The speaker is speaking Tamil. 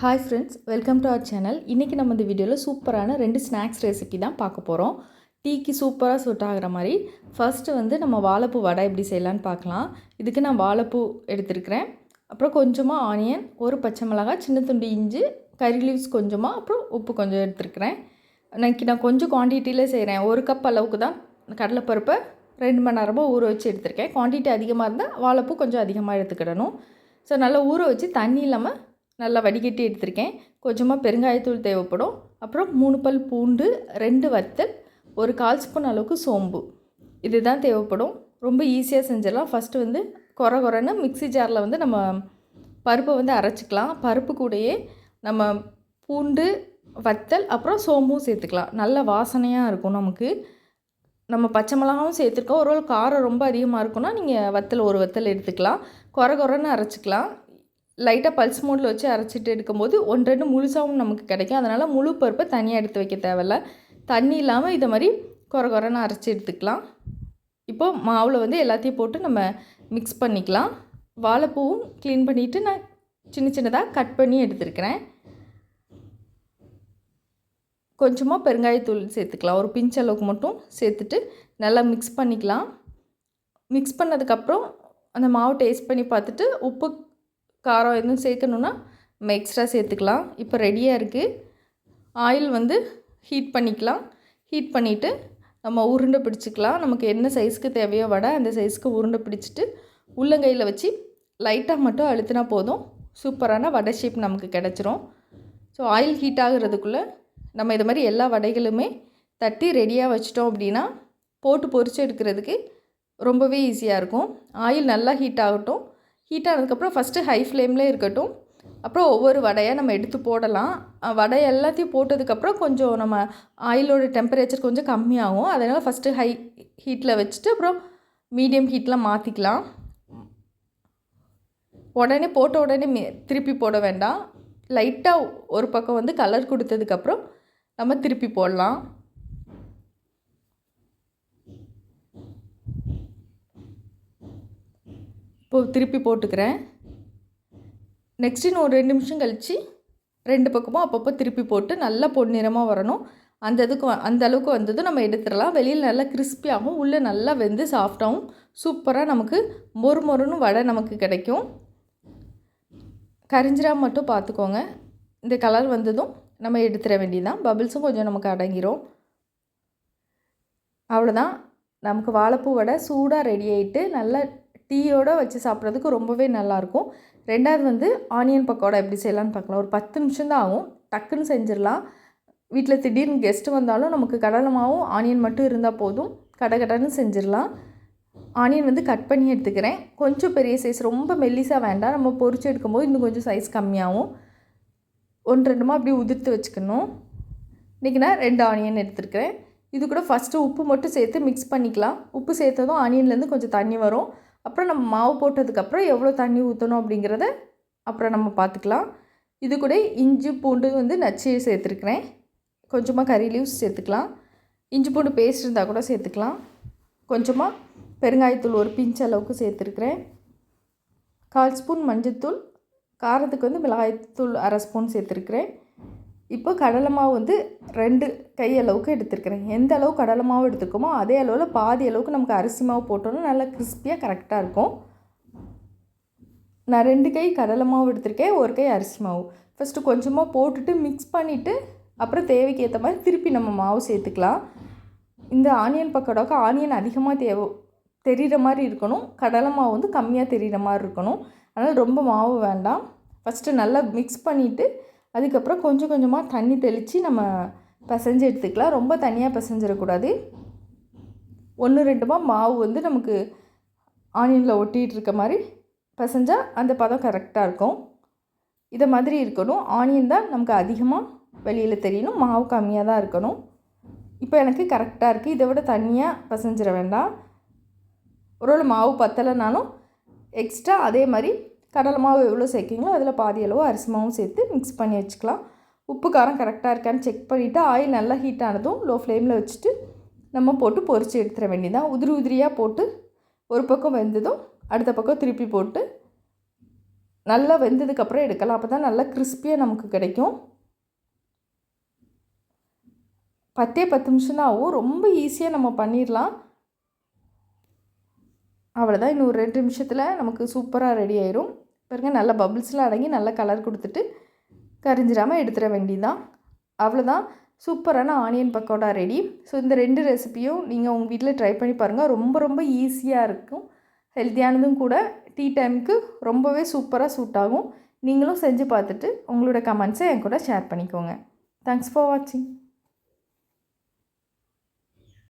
Hi friends welcome to our channel இன்றைக்கி நம்ம இந்த வீடியோவில் சூப்பரான ரெண்டு ஸ்நாக்ஸ் ரெசிபி தான் பார்க்க போகிறோம் டீக்கு சூப்பராக சூட் ஆகிற மாதிரி. ஃபஸ்ட்டு வந்து நம்ம வாழைப்பூ வடை எப்படி செய்யலான்னு பார்க்கலாம். இதுக்கு நான் வாழைப்பூ எடுத்திருக்கிறேன். அப்புறம் கொஞ்சமாக ஆனியன் ஒரு பச்சை மிளகாய் சின்ன துண்டு இஞ்சி கறி லீவ்ஸ் கொஞ்சமாக அப்புறம் உப்பு கொஞ்சம் எடுத்துருக்கிறேன். இன்னைக்கு நான் கொஞ்சம் குவான்டிட்டியில் செய்கிறேன் ஒரு கப் அளவுக்கு தான் கடலைப்பருப்பை ரெண்டு மணி நேரமாக ஊற வச்சு எடுத்திருக்கேன். குவான்டிட்டி அதிகமாக இருந்தால் வாழைப்பூ கொஞ்சம் அதிகமாக எடுத்துக்கிடணும். ஸோ நல்லா ஊற வச்சு தண்ணி இல்லாமல் நல்லா வடிகட்டி எடுத்திருக்கேன். கொஞ்சமாக பெருங்காயத்தூள் தேவைப்படும். அப்புறம் மூணு பல் பூண்டு ரெண்டு வத்தல் ஒரு கால் ஸ்பூன் அளவுக்கு சோம்பு. இதுதான் தேவைப்படும். ரொம்ப ஈஸியாக செஞ்சிடலாம். ஃபஸ்ட்டு வந்து குறை குறைன்னு மிக்ஸி ஜாரில் வந்து நம்ம பருப்பை வந்து அரைச்சிக்கலாம். பருப்பு கூடயே நம்ம பூண்டு வத்தல் அப்புறம் சோம்பும் சேர்த்துக்கலாம். நல்ல வாசனையாக இருக்கும் நமக்கு. நம்ம பச்சை மிளகாவும் சேர்த்துருக்கோம். ஒரு காரம் ரொம்ப அதிகமாக இருக்குன்னா நீங்கள் வத்தல் ஒரு வத்தல் எடுத்துக்கலாம். குறை குறைன்னு அரைச்சிக்கலாம். லைட்டாக பல்ஸ் மோடில் வச்சு அரைச்சிட்டு எடுக்கும்போது ஒன்று ரெண்டு முழுசாகவும் நமக்கு கிடைக்கும். அதனால் முழு பருப்பை தனியாக எடுத்து வைக்க தேவையில்ல. தண்ணி இல்லாமல் இதை மாதிரி குறை குறைன்னு அரைச்சி எடுத்துக்கலாம். இப்போது மாவில் வந்து எல்லாத்தையும் போட்டு நம்ம மிக்ஸ் பண்ணிக்கலாம். வாழைப்பூவும் க்ளீன் பண்ணிவிட்டு நான் சின்ன சின்னதாக கட் பண்ணி எடுத்துருக்கிறேன். கொஞ்சமாக பெருங்காயத்தூள் சேர்த்துக்கலாம். ஒரு பிஞ்ச் அளவுக்கு மட்டும் சேர்த்துட்டு நல்லா மிக்ஸ் பண்ணிக்கலாம். மிக்ஸ் பண்ணதுக்கப்புறம் அந்த மாவு டேஸ்ட் பண்ணி பார்த்துட்டு உப்பு காரம் எதுவும் சேர்க்கணுன்னா நம்ம எக்ஸ்ட்ரா சேர்த்துக்கலாம். இப்போ ரெடியாக இருக்குது ஆயில் வந்து ஹீட் பண்ணிக்கலாம். ஹீட் பண்ணிவிட்டு நம்ம உருண்டை பிடிச்சிக்கலாம். நமக்கு என்ன சைஸ்க்கு தேவையோ வடை அந்த சைஸ்க்கு உருண்டை பிடிச்சிட்டு உள்ளங்கையில் வச்சு லைட்டாக மட்டும் அழுத்தினா போதும். சூப்பரான வடை ஷேப் நமக்கு கிடச்சிரும். ஸோ ஆயில் ஹீட் ஆகுறதுக்குள்ளே நம்ம இது மாதிரி எல்லா வடைகளுமே தட்டி ரெடியாக வச்சிட்டோம் அப்படின்னா போட்டு பொரிச்சு எடுக்கிறதுக்கு ரொம்பவே ஈஸியாக இருக்கும். ஆயில் நல்லா ஹீட் ஆகட்டும். ஹீட் ஆனதுக்கப்புறம் ஃபஸ்ட்டு ஹை ஃப்ளேம்லேயே இருக்கட்டும். அப்புறம் ஒவ்வொரு வடையாக நம்ம எடுத்து போடலாம். வடை எல்லாத்தையும் போட்டதுக்கப்புறம் கொஞ்சம் நம்ம ஆயிலோட டெம்பரேச்சர் கொஞ்சம் கம்மியாகும். அதனால் ஃபஸ்ட்டு ஹை ஹீட்டில் வச்சுட்டு அப்புறம் மீடியம் ஹீட்டில் மாற்றிக்கலாம் உடனே போட்ட உடனே திருப்பி போட வேண்டாம். லைட்டாக ஒரு பக்கம் வந்து கலர் கொடுத்ததுக்கப்புறம் நம்ம திருப்பி போடலாம். இப்போது திருப்பி போட்டுக்கிறேன். நெக்ஸ்ட் இன்னும் ஒரு ரெண்டு நிமிஷம் கழித்து ரெண்டு பக்கமும் அப்பப்போ திருப்பி போட்டு நல்லா பொன்னிறமாக வரணும். அந்த இதுக்கு அந்த அளவுக்கு வந்ததும் நம்ம எடுத்துடலாம். வெளியில் நல்லா கிறிஸ்பியாகவும் உள்ளே நல்லா வெந்து சாஃப்டாகவும் சூப்பராக நமக்கு மொறு மொறுன்னு வடை நமக்கு கிடைக்கும். கரிஞ்சிரா மட்டும் பார்த்துக்கோங்க. இந்த கலர் வந்ததும் நம்ம எடுத்துட வேண்டியதுதான். பபிள்ஸும் கொஞ்சம் நமக்கு அடங்கிரும். அவ்வளோதான் நமக்கு வாழைப்பூ வடை சூடாக ரெடி ஆகிட்டு நல்லா டீயோடு வச்சு சாப்பிட்றதுக்கு ரொம்பவே நல்லாயிருக்கும். ரெண்டாவது வந்து ஆனியன் பக்கோடா எப்படி செய்யலான்னு பார்க்கலாம். ஒரு பத்து நிமிஷம் தான் ஆகும். டக்குன்னு செஞ்சிடலாம். வீட்டில் திடீர்னு கெஸ்ட்டு வந்தாலும் நமக்கு கடலமாகவும் ஆனியன் மட்டும் இருந்தால் போதும். கடை கடன்னு செஞ்சிடலாம். ஆனியன் வந்து கட் பண்ணி எடுத்துக்கிறேன். கொஞ்சம் பெரிய சைஸ் ரொம்ப மெல்லிஸாக வேண்டாம். நம்ம பொறிச்சு எடுக்கும்போது இன்னும் கொஞ்சம் சைஸ் கம்மியாகும். ஒன்று ரெண்டுமா அப்படியே உதிர்த்து வச்சுக்கணும். இன்றைக்கி நான் ரெண்டு ஆனியன் எடுத்துருக்கிறேன். இது கூட ஃபஸ்ட்டு உப்பு மட்டும் சேர்த்து மிக்ஸ் பண்ணிக்கலாம். உப்பு சேர்த்ததும் ஆனியன்லேருந்து கொஞ்சம் தண்ணி வரும். அப்புறம் நம்ம மாவு போட்டதுக்கப்புறம் எவ்வளோ தண்ணி ஊற்றணும் அப்படிங்கிறத அப்புறம் நம்ம பார்த்துக்கலாம். இது கூட இஞ்சி பூண்டு வந்து நச்சு சேர்த்துருக்குறேன். கொஞ்சமாக கறி லீவ்ஸ் சேர்த்துக்கலாம். இஞ்சி பூண்டு பேஸ்ட் இருந்தால் கூட சேர்த்துக்கலாம். கொஞ்சமாக பெருங்காயத்தூள் ஒரு பிஞ்ச் அளவுக்கு சேர்த்துருக்குறேன். கால் ஸ்பூன் மஞ்சத்தூள். காரத்துக்கு வந்து மிளகாய்த்தூள் அரை ஸ்பூன் சேர்த்துருக்குறேன். இப்போ கடலை மாவு வந்து ரெண்டு கை அளவுக்கு எடுத்துருக்கிறேன். எந்த அளவு கடலை மாவு எடுத்துக்கோமோ அதே அளவில் பாதி அளவுக்கு நமக்கு அரிசி மாவு போட்டோன்னா நல்லா கிறிஸ்பியாக கரெக்டாக இருக்கும். நான் ரெண்டு கை கடலை மாவு எடுத்திருக்கேன் ஒரு கை அரிசி மாவு. ஃபஸ்ட்டு கொஞ்சமாக போட்டுட்டு மிக்ஸ் பண்ணிவிட்டு அப்புறம் தேவைக்கு ஏற்ற மாதிரி திருப்பி நம்ம மாவு சேர்த்துக்கலாம். இந்த ஆனியன் பக்கோடாவுக்கு ஆனியன் அதிகமாக தேவை தெரிகிற மாதிரி இருக்கணும். கடலை மாவு வந்து கம்மியாக தெரிகிற மாதிரி இருக்கணும். அதனால் ரொம்ப மாவு வேண்டாம். ஃபஸ்ட்டு நல்லா மிக்ஸ் பண்ணிவிட்டு அதுக்கப்புறம் கொஞ்சம் கொஞ்சமாக தண்ணி தெளித்து நம்ம பிசைஞ்சு எடுத்துக்கலாம். ரொம்ப தனியாக பிசைஞ்சிடக்கூடாது. ஒன்று ரெண்டுமா மாவு வந்து நமக்கு ஆனியனில் ஒட்டிகிட்டு இருக்க மாதிரி பிசைஞ்சால் அந்த பதம் கரெக்டாக இருக்கும். இதை மாதிரி இருக்கணும். ஆனியன் தான் நமக்கு அதிகமாக வெளியில் தெரியணும். மாவு கம்மியாக தான் இருக்கணும். இப்போ எனக்கு கரெக்டாக இருக்குது இதை விட தனியாக பிசைஞ்சிட வேண்டாம். ஒரு மாவு பத்தலைனாலும் எக்ஸ்ட்ரா அதே மாதிரி கடலை மாவு எவ்வளோ சேர்க்கிங்களோ அதில் பாதி அளவு அரிசி மாவும் சேர்த்து மிக்ஸ் பண்ணி வச்சுக்கலாம். உப்பு காரம் கரெக்டாக இருக்கான்னு செக் பண்ணிவிட்டு ஆயில் நல்லா ஹீட் ஆனதும் லோ ஃப்ளேமில் வச்சுட்டு நம்ம போட்டு பொறிச்சு எடுத்துட வேண்டியதான் உதிரி உதிரியாக போட்டு ஒரு பக்கம் வெந்ததும் அடுத்த பக்கம் திருப்பி போட்டு நல்லா வெந்ததுக்கப்புறம் எடுக்கலாம். அப்போ தான் நல்லா கிறிஸ்பியாக நமக்கு கிடைக்கும். பத்தே பத்து நிமிஷம் தான் ஆகும் ரொம்ப ஈஸியாக நம்ம பண்ணிடலாம் அவ்வளோதான் இன்னும் ஒரு ரெண்டு நிமிஷத்தில் நமக்கு சூப்பராக ரெடி ஆயிரும். பாருங்கள் நல்லா பபிள்ஸ்லாம் அடங்கி நல்லா கலர் கொடுத்துட்டு கரிஞ்சிடாமல் எடுத்துட வேண்டியதான் அவ்வளோதான் சூப்பரான ஆனியன் பக்கோடா ரெடி ஸோ இந்த ரெண்டு ரெசிப்பியும் நீங்கள் உங்கள் வீட்டில் ட்ரை பண்ணி பாருங்கள் ரொம்ப ரொம்ப ஈஸியாக இருக்கும். ஹெல்த்தியானதும் கூட டீ டைமுக்கு ரொம்பவே சூப்பராக சூட் ஆகும். நீங்களும் செஞ்சு பார்த்துட்டு உங்களோட கமெண்ட்ஸை என் கூட ஷேர் பண்ணிக்கோங்க. தேங்க்ஸ் ஃபார் வாட்சிங்